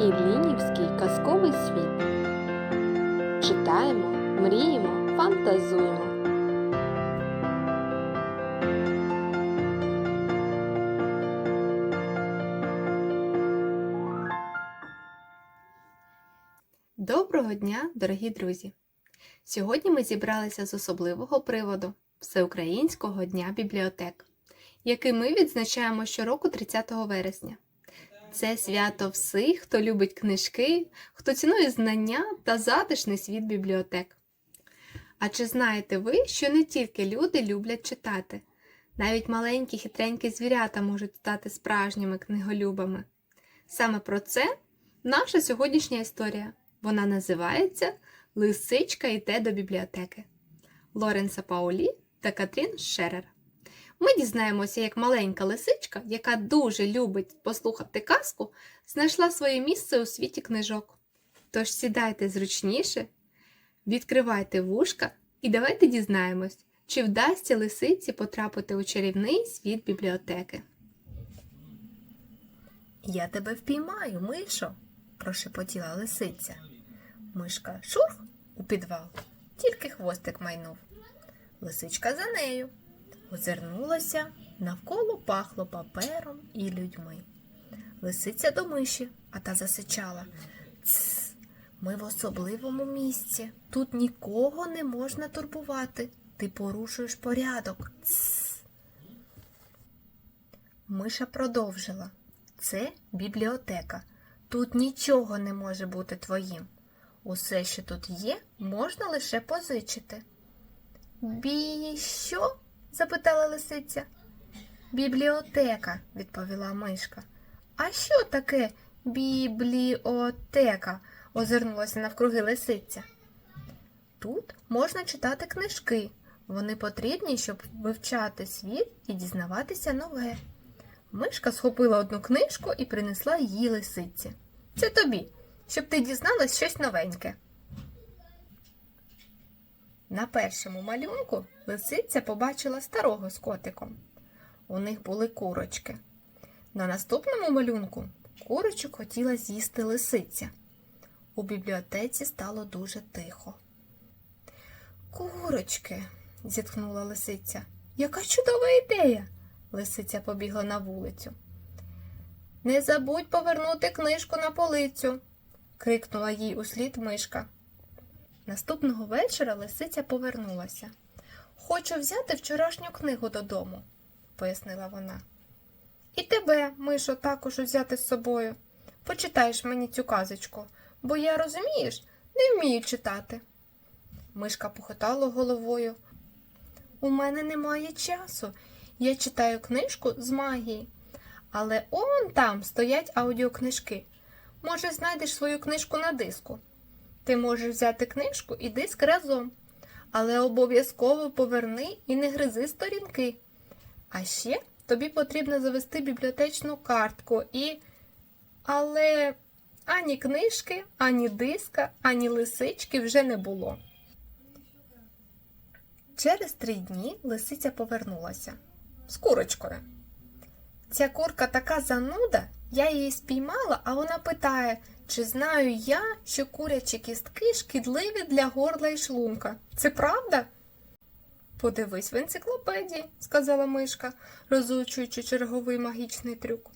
Іллінівський казковий світ. Читаємо, мріємо, фантазуємо. Доброго дня, дорогі друзі! Сьогодні ми зібралися з особливого приводу Всеукраїнського дня бібліотек, який ми відзначаємо щороку 30 вересня. Це свято всіх, хто любить книжки, хто цінує знання та затишний світ бібліотек. А чи знаєте ви, що не тільки люди люблять читати, навіть маленькі хитренькі звірята можуть стати справжніми книголюбами? Саме про це наша сьогоднішня історія. Вона називається Лисичка йде до бібліотеки Лоренса Паулі та Катрін Шерер. Ми дізнаємося, як маленька лисичка, яка дуже любить послухати казку, знайшла своє місце у світі книжок. Тож сідайте зручніше, відкривайте вушка і давайте дізнаємось, чи вдасться лисиці потрапити у чарівний світ бібліотеки. Я тебе впіймаю, мишо, прошепотіла лисиця. Мишка шурх у підвал, тільки хвостик майнув. Лисичка за нею. Озирнулася, навколо пахло папером і людьми. Лисиця до миші, а та засичала. Цс, ми в особливому місці. Тут нікого не можна турбувати. Ти порушуєш порядок. Цс. Миша продовжила. Це бібліотека. Тут нічого не може бути твоїм. Усе, що тут є, можна лише позичити. Бі що? Запитала лисиця. Бібліотека, відповіла мишка. А що таке бібліотека? озирнулася навкруги лисиця. Тут можна читати книжки. Вони потрібні, щоб вивчати світ і дізнаватися нове. Мишка схопила одну книжку і принесла її лисиці. Це тобі, щоб ти дізналась щось новеньке. На першому малюнку лисиця побачила старого з котиком. У них були курочки. На наступному малюнку курочок хотіла з'їсти лисиця. У бібліотеці стало дуже тихо. Курочки, зітхнула лисиця. Яка чудова ідея! Лисиця побігла на вулицю. Не забудь повернути книжку на полицю, крикнула їй услід мишка. Наступного вечора лисиця повернулася. Хочу взяти вчорашню книгу додому, пояснила вона. І тебе, мишо, також взяти з собою. Почитаєш мені цю казочку, бо я, розумієш, не вмію читати. Мишка похитала головою. У мене немає часу. Я читаю книжку з магії. Але он там стоять аудіокнижки. Може, знайдеш свою книжку на диску. Ти можеш взяти книжку і диск разом, але обов'язково поверни і не гризи сторінки. А ще тобі потрібно завести бібліотечну картку і. Але ані книжки, ані диска, ані лисички вже не було. Через три дні лисиця повернулася з курочкою. Ця курка така зануда, я її спіймала, а вона питає, чи знаю я, що курячі кістки шкідливі для горла і шлунка. Це правда? Подивись в енциклопедії, сказала мишка, розучуючи черговий магічний трюк.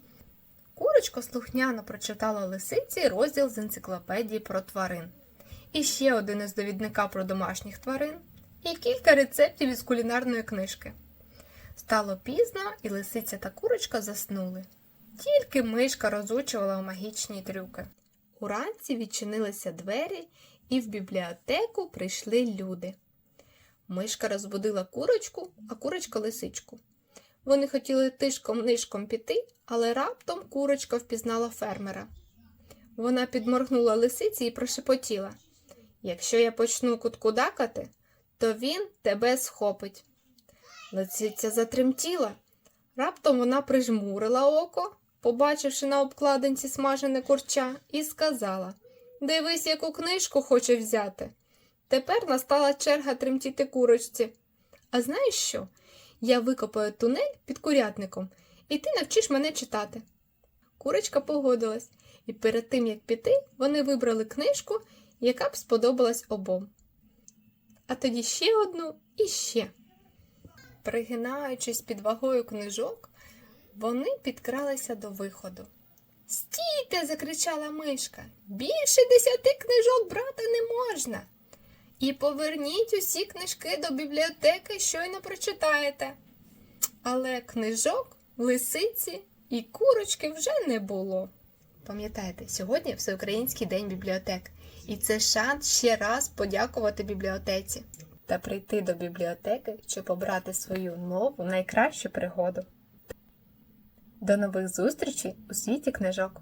Курочка слухняно прочитала лисиці розділ з енциклопедії про тварин. І ще один із довідника про домашніх тварин, і кілька рецептів із кулінарної книжки. Стало пізно, і лисиця та курочка заснули. Тільки мишка розучувала магічні трюки. Уранці відчинилися двері, і в бібліотеку прийшли люди. Мишка розбудила курочку, а курочка лисичку. Вони хотіли тишком нишком піти, але раптом курочка впізнала фермера. Вона підморгнула лисиці і прошепотіла Якщо я почну куткудакати, то він тебе схопить. Лисиця затремтіла. Раптом вона прижмурила око, побачивши на обкладинці смажене курча, і сказала Дивись, яку книжку хоче взяти. Тепер настала черга тремтіти курочці. А знаєш що? Я викопаю тунель під курятником, і ти навчиш мене читати. курочка погодилась, і перед тим як піти, вони вибрали книжку, яка б сподобалась обом. А тоді ще одну і ще. Пригинаючись під вагою книжок, вони підкралися до виходу. Стійте, закричала мишка. Більше десяти книжок брати не можна. І поверніть усі книжки до бібліотеки, щойно прочитаєте. Але книжок, лисиці і курочки вже не було. Пам'ятаєте, сьогодні Всеукраїнський день бібліотек, і це шанс ще раз подякувати бібліотеці та прийти до бібліотеки, щоб обрати свою нову найкращу пригоду. До нових зустрічей у світі книжок!